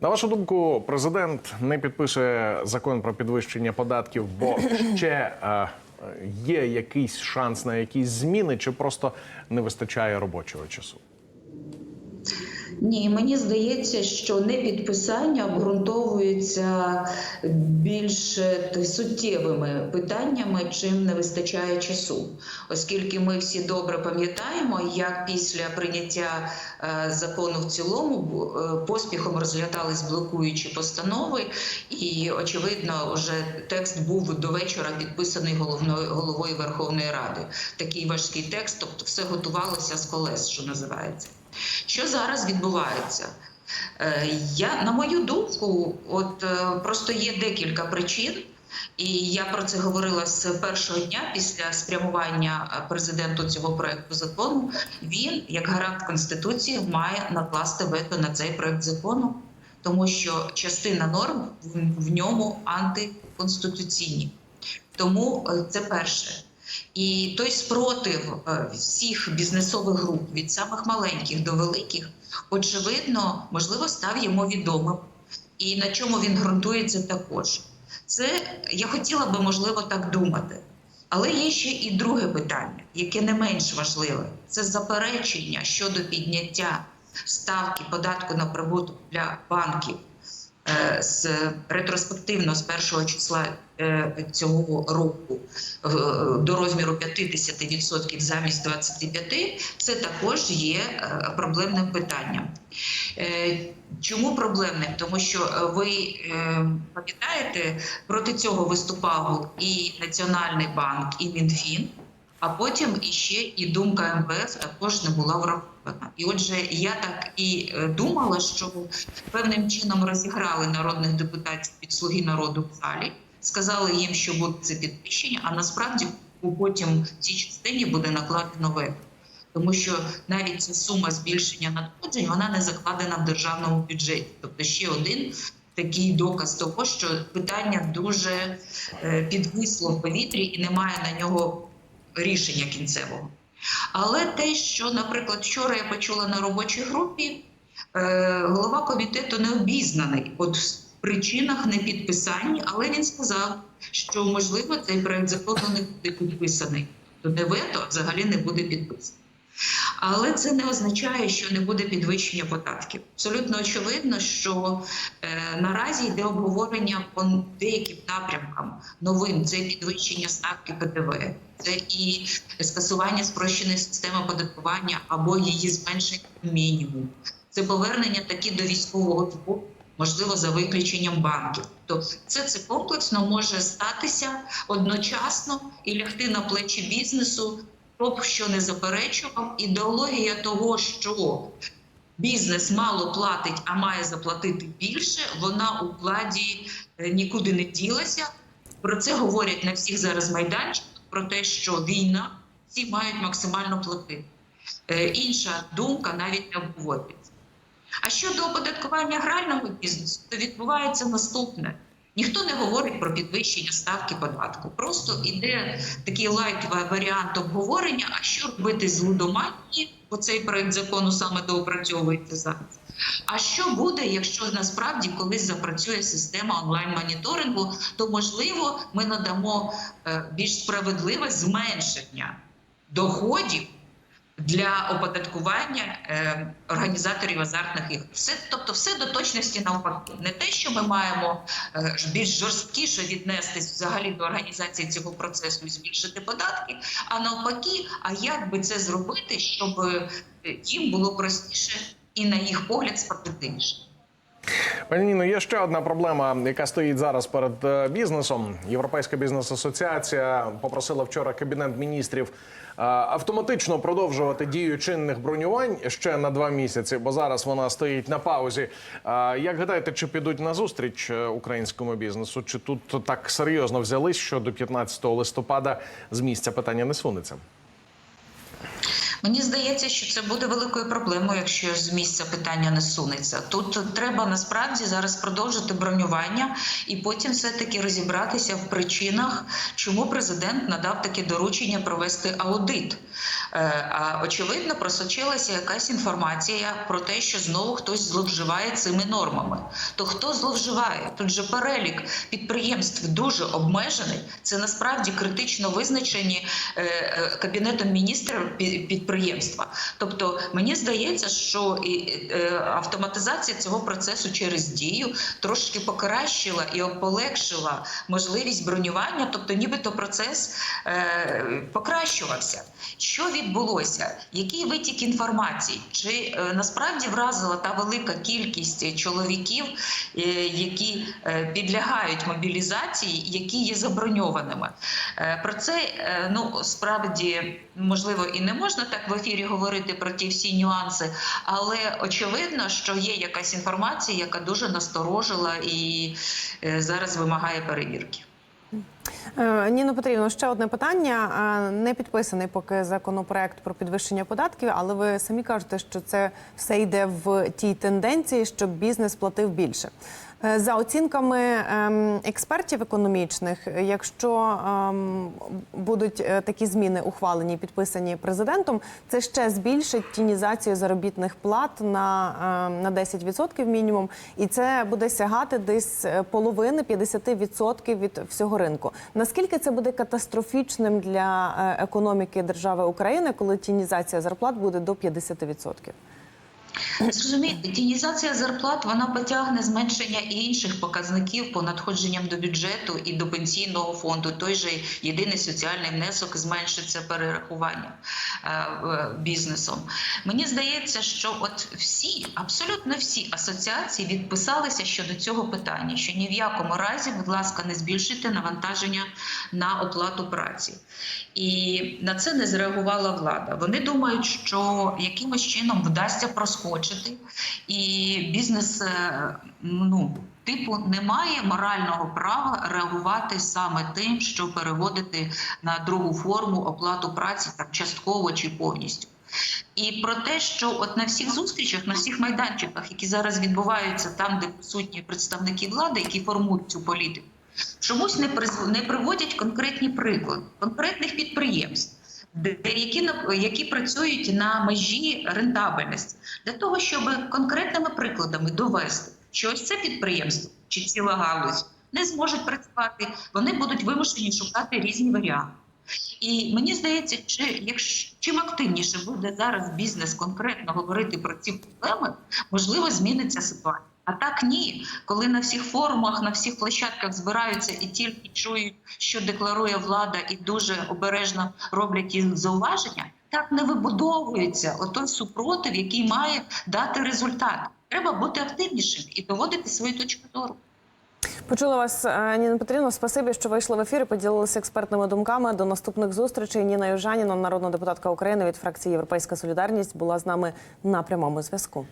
На вашу думку, президент не підпише закон про підвищення податків, бо ще е, є якийсь шанс на якісь зміни, чи просто не вистачає робочого часу? Ні, мені здається, що непідписання обґрунтовується більш е, суттєвими питаннями, чим не вистачає часу, оскільки ми всі добре пам'ятаємо, як після прийняття е, закону в цілому е, поспіхом розглядались блокуючі постанови, і очевидно, вже текст був до вечора підписаний головною головою Верховної Ради. Такий важкий текст, тобто все готувалося з колес, що називається. Що зараз відбувається? Е, Я, на мою думку, от е, просто є декілька причин, і я про це говорила з першого дня після спрямування е, президенту цього проекту закону. Він, як гарант конституції, має накласти вето на цей проект закону, тому що частина норм в- ньому антиконституційні. Тому це перше. І той спротив е, всіх бізнесових груп від самих маленьких до великих, очевидно, можливо, став йому відомим. І на чому він ґрунтується також. Це я хотіла би, можливо, так думати. Але є ще і друге питання, яке не менш важливе: це заперечення щодо підняття ставки податку на прибуток для банків з ретроспективно з першого числа е, цього року е, до розміру 50% замість 25%, це також є е, проблемним питанням. Е, Чому проблемним? Тому що е, ви е, пам'ятаєте, проти цього виступав і Національний банк, і Мінфін. А потім іще і думка МВФ також не була врахована. І отже, я так і е, думала, що певним чином розіграли народних депутатів від слуги народу в залі, сказали їм, що буде це підвищення, а насправді потім в цій частині буде накладено вето. Тому що навіть ця сума збільшення надходжень вона не закладена в державному бюджеті. Тобто ще один такий доказ того, що питання дуже е, підвисло в повітрі і немає на нього рішення кінцевого. Але те, що, наприклад, вчора я почула на робочій групі, е, голова комітету не обізнаний от в причинах непідписання, але він сказав, що можливо цей проект закону не буде підписаний. То не вето взагалі не буде підписаний. Але це не означає, що не буде підвищення податків. Абсолютно очевидно, що е, наразі йде обговорення по деяким напрямкам новим. Це підвищення ставки ПДВ, це і скасування спрощеної системи оподаткування або її зменшення до мінімуму. Це повернення таки до військового збору, можливо, за виключенням банків. Тобто це, це комплексно може статися одночасно і лягти на плечі бізнесу. Б що не заперечував, ідеологія того, що бізнес мало платить, а має заплатити більше, вона у владі е, нікуди не ділася. Про це говорять на всіх зараз майданчиках, про те, що війна всі мають максимально платити. Е, Інша думка навіть не обговорюється. А щодо оподаткування грального бізнесу, то відбувається наступне. Ніхто не говорить про підвищення ставки податку. Просто йде такий лайтовий варіант обговорення. А що робити з лудоманії? Бо цей проект закону саме доопрацьовується зараз. А що буде, якщо насправді колись запрацює система онлайн-моніторингу, то можливо ми надамо е, більш справедливе зменшення доходів для оподаткування е, організаторів азартних ігор. Все, тобто, все до точності навпаки. Не те, що ми маємо е, більш жорсткіше віднестись взагалі до організації цього процесу і збільшити податки, а навпаки, а як би це зробити, щоб е, їм було простіше і на їх погляд справедливіше. Пані Ніно, є ще одна проблема, яка стоїть зараз перед е, бізнесом. Європейська бізнес-асоціація попросила вчора кабінет міністрів е, автоматично продовжувати дію чинних бронювань ще на два місяці, бо зараз вона стоїть на паузі. Е, Як гадаєте, чи підуть на зустріч українському бізнесу? Чи тут так серйозно взялись, що до 15 листопада з місця питання не сунеться? Мені здається, що це буде великою проблемою, якщо з місця питання не сунеться. Тут треба насправді зараз продовжити бронювання і потім все-таки розібратися в причинах, чому президент надав таке доручення провести аудит. Е, А очевидно, просочилася якась інформація про те, що знову хтось зловживає цими нормами. То хто зловживає? Тут же перелік підприємств дуже обмежений. Це насправді критично визначені е, е, кабінетом міністрів пі- підприємства. Тобто мені здається, що і е, автоматизація цього процесу через дію трошки покращила і полегшила можливість бронювання, тобто нібито процес е, покращувався. Що відбулося? Який витік інформації? Чи е, насправді вразила та велика кількість чоловіків, які підлягають мобілізації, які є заброньованими? Про це ну справді можливо і не можна так в ефірі говорити про ті всі нюанси, але очевидно, що є якась інформація, яка дуже насторожила і е, зараз вимагає перевірки. Е, Ніно Петрівно, ще одне питання. Е, Не підписаний поки законопроект про підвищення податків, але ви самі кажете, що це все йде в тій тенденції, щоб бізнес платив більше. Е, За оцінками ем, експертів економічних, якщо ем, будуть е, такі зміни ухвалені і підписані президентом, це ще збільшить тінізацію заробітних плат на, ем, на 10% мінімум, і це буде сягати десь е, половини 50% від всього ринку. Наскільки це буде катастрофічним для економіки держави України, коли тінізація зарплат буде до 50%? Зрозумієте, тінізація зарплат вона потягне зменшення і інших показників по надходженням до бюджету і до пенсійного фонду. Той же єдиний соціальний внесок зменшиться перерахуванням е, е, бізнесом. Мені здається, що от всі, абсолютно всі асоціації відписалися щодо цього питання, що ні в якому разі, будь ласка, не збільшуйте навантаження на оплату праці. І на це не зреагувала влада. Вони думають, що якимось чином вдасться проскочити, і бізнес е, ну. Типу немає морального права реагувати саме тим, що переводити на другу форму оплату праці так частково чи повністю. І про те, що от на всіх зустрічах, на всіх майданчиках, які зараз відбуваються там, де присутні представники влади, які формують цю політику, чомусь не не приводять конкретні приклади конкретних підприємств, де які які працюють на межі рентабельності, для того, щоб конкретними прикладами довести, що ось це підприємство чи ціла галузь не зможуть працювати, вони будуть вимушені шукати різні варіанти. І мені здається, чи якщо чим активніше буде зараз бізнес конкретно говорити про ці проблеми, можливо, зміниться ситуація. А так ні, коли на всіх форумах, на всіх площадках збираються і тільки чують, що декларує влада, і дуже обережно роблять їх зауваження, так не вибудовується отой супротив, який має дати результат. Треба бути активнішим і доводити свою точку зору. Почула вас, е, Ніна Петрівна. Спасибі, що вийшли в ефір і поділилися експертними думками. До наступних зустрічей. Ніна Южаніна, народна депутатка України від фракції Європейська Солідарність, була з нами на прямому зв'язку.